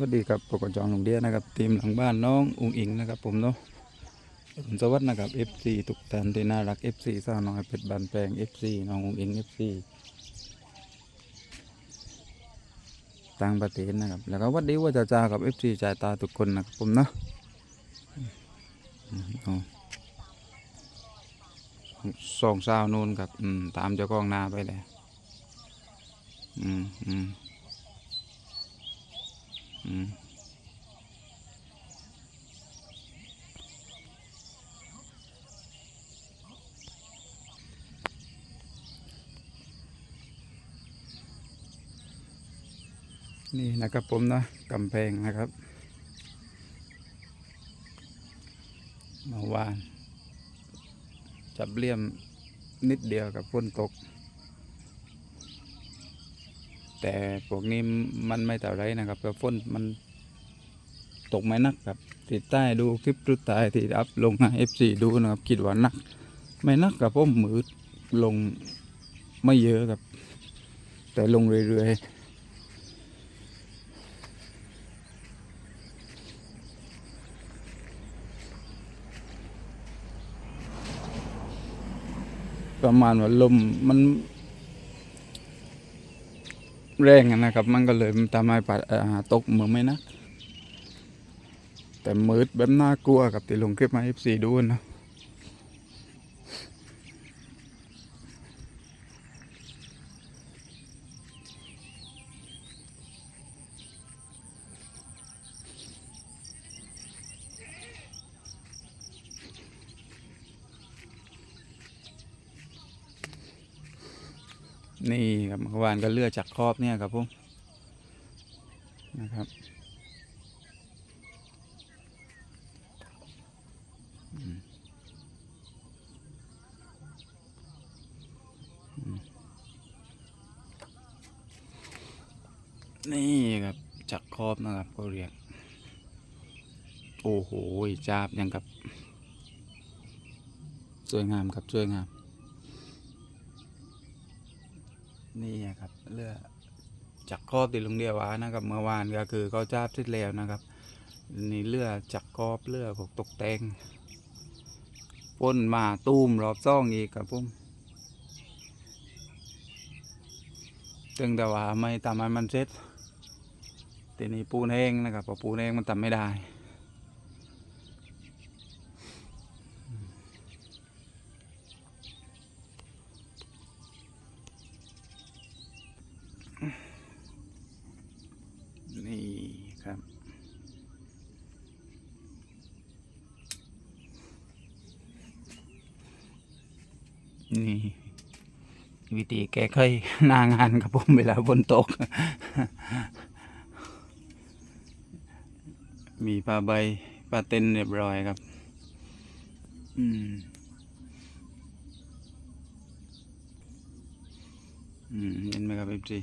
วัสดีครับปกจองหลงเดียนะครับทีมหลังบ้านน้องอุงอิงนะครับ ผมเนาะผมสวัสดีนะครับ FC ทุกท่านที่น่ารัก FC สาวน้อยเป็ดบานแปลง FC น้องอุงอิง FC ต่างประเทศนะครับ แล้วก็วัดดีว่าจะจากับ FC จ่ายตาทุกคนนะครับผมเนาะอืมเอาสองสาวนู่นครับ อืม ตามเจ้าของนาไปเลยอืมอืม นี่นะครับผมนะกำแพงนะครับเมื่อวานจับเลี่ยมนิดเดียวกับฝนตก แต่พวกนี้มันไม่เท่าไรนะครับเพราะฝนมันตกไม่นักครับ ติดใต้ดูคลิปสุดท้ายที่อัพลงให้ FC ดูนะครับคิดว่านัก ไม่นักกับผมมืดลงไม่เยอะครับ แต่ลงเรื่อยๆประมาณว่าลมมัน แรงอะนะครับ มันก็เลยทำให้ปัดอ่าตกมือไม่นัก แต่มืดแบบน่ากลัวกับที่ลงคลิปมาเอฟซีดูนะ นี่ครับเมื่อวานก็เลือดจากครอบเนี่ยครับผมนะครับนี่ครับจากครอบนะครับก็เรียก โอ้โหจาบยังกับ สวยงามครับ สวยงาม นี่ครับเลือจากครอบติดลงเดียววานะครับ เมื่อวานก็คือเขาจับเสร็จแล้วนะครับนี่เลือจากครอบเลือของตกแต่งพ่นมาตูมรอบซ่องอีกครับผมตึงแต่ว่าไม่ทำให้มันเสร็จทีนี้ปูนแห้งนะครับเพอปูนแห้งมันทำไม่ได้ นี่ครับ นี่วิธีแก้ไขหน้างานครับผมเวลาฝนตก มีผ้าใบผ้าเต็นเรียบร้อยครับ อืม อืมเห็นไหมครับเอฟซี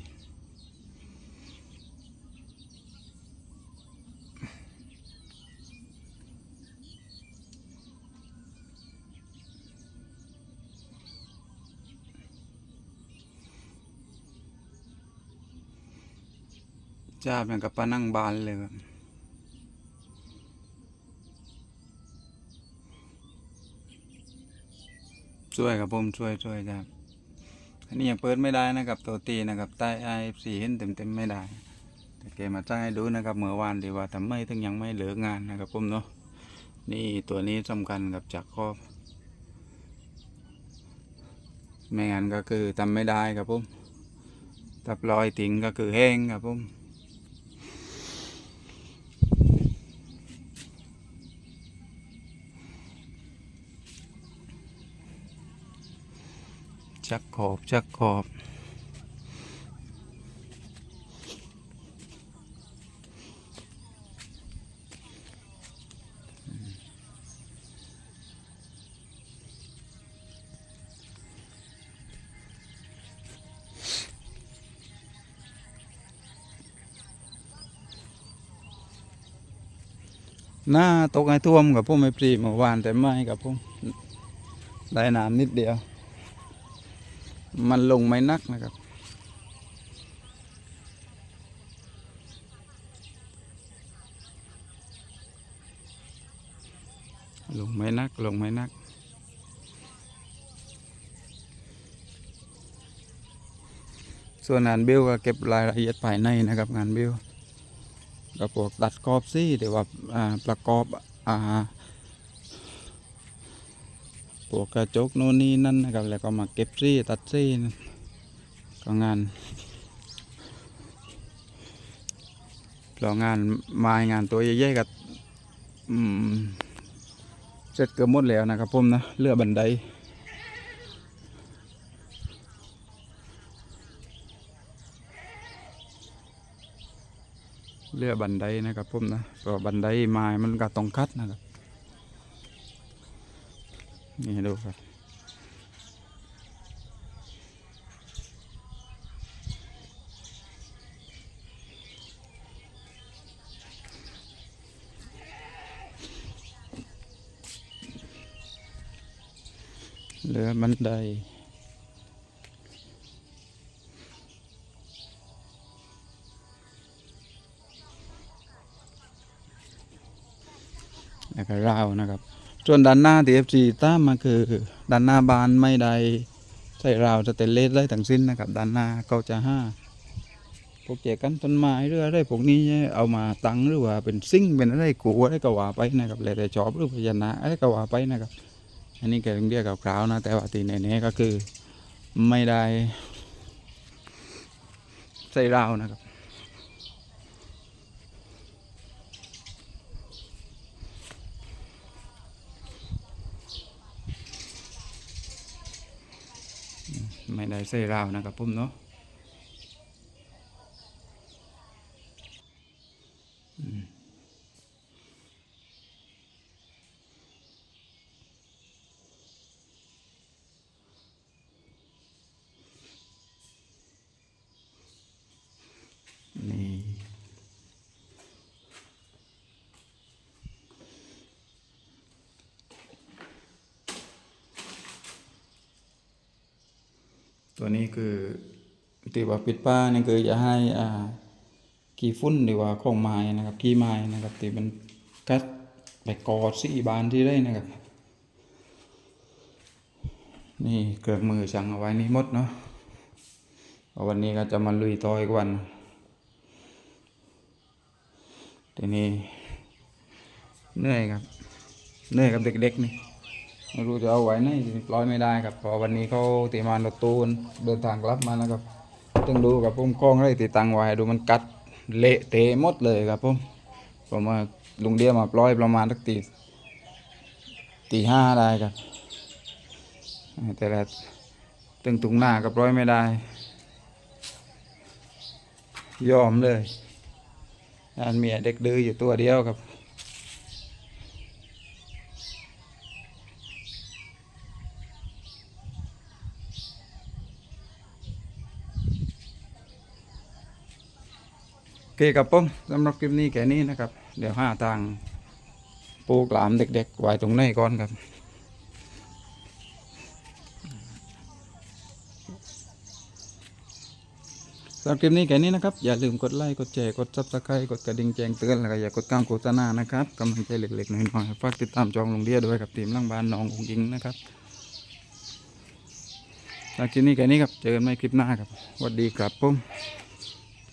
จ้าบอย่างกับปลานั่งบานเลยครับช่วยครับผมช่วยช่วยจ้าอันนี้ยังเปิดไม่ได้นะครับตัวตีนะครับใต้ไอสีเห็นเต็มเต็มไม่ได้แต่เกมาจ้าให้ดูนะครับเมื่อวานดีว่าทำไมถึงยังไม่เหลืองานนะครับผมเนาะนี่ตัวนี้สำคัญกับจากครอบไม่งั้นก็คือทำไม่ได้ครับผมถ้าปล่อยทิ้งก็คือแห้งครับผม ชักขอบ ชักขอบ หน้าตกไอ้ท่วมกับพวกไม่ปรีเมื่อวานแต่ไม่กับพวกได้น้ำนิดเดียว มันลงไม่นักนะครับ ลงไม่นัก ลงไม่นัก ส่วนงานบิวก็เก็บรายละเอียดภายในนะครับงานบิวกระปวกตัดกรอบซี่แต่ว่าประกอบอ่า พวกกระจกโน่นนี่นั่นนะครับ แล้วก็มาเก็บซี่ตัดซี่ก็งานเรางานไมางานตัวใหญ่ๆกับเสร็จเกือบหมดแล้วนะครับผมนะเลือบันไดเรือบันไดนะครับผมนะเพราะบันไดไม้มันก็ต้องคัดนะครับ นี่ดูครับเรือบันไดแล้วก็ราวนะครับ ส่วนด้านหน้าที่ FC ตามมาคือด้านหน้าบานไม่ได้ใส่ราวสเตนเลสได้ทั้งสิ้นนะครับด้านหน้าก็จะห้าพวกเจกันต้นไม้หรืออะไรพวกนี้เอามาตั้งหรือว่าเป็นซิ่งเป็นอะไรกูอะไรก็ว่าไปนะครับแล้วแต่ชอบหรือพญานาคอะไรก็ว่าไปนะครับ อันนี้แกเรียกกับคราวนะ แต่ว่าตีในนี้ก็คือไม่ได้ใส่ราวนะครับ ไม่ได้ใส่ราวนะครับผมเนาะ ตัวนี้คือที่ว่าปิดป้านี่คือจะให้อ่ากี่ฟุ้นหรือว่าของไม้นะครับกี่ไม้นะครับที่มันกัดไปกอดสีบานที่ได้นะครับ นี่เครื่องมือสั่งเอาไว้นี่มดเนาะเพราะวันนี้ก็จะมาลุยต่ออีกวัน ทีนี้เหนื่อยครับเหนื่อยกับเด็กๆนี่ ไม่รู้จะเอาไว้ไหนปล่อยไม่ได้ครับพอวันนี้เขาตีมารถตูนเดินทางกลับมาแล้วครับต้องดูกับผมกล้องเลยตีตังไว้ดูมันกัดเละเทะหมดเลยครับผมผมว่าลุงเดียมาปล่อยประมาณสักตีตีห้าได้ครับ แต่ละตึงตุงหน้าก็ปล่อยไม่ได้ ยอมเลยอันเมียเด็กดื้ออยู่ตัวเดียวครับ เคครับผมสำหรับคลิปนี้แค่นี้นะครับ เดี๋ยวห้าทางปลูกหลามเด็กๆไว้ตรงไหนก่อนครับ สำหรับคลิปนี้แค่นี้นะครับ อย่าลืมกดไลค์ กดแชร์ กดซับสไครต์กดกระดิ่งแจ้งเตือน แล้วก็อย่ากดก้างโฆษณานะครับกำลังใจเล็กๆน้อยๆฝากติดตามจองลงเดียด้วยกับทีมล่างบ้านน้ององยิงนะครับสำหรับคลิปนี้แค่นี้ครับ เจอกันใหม่คลิปหน้าครับสวัสดีครับผม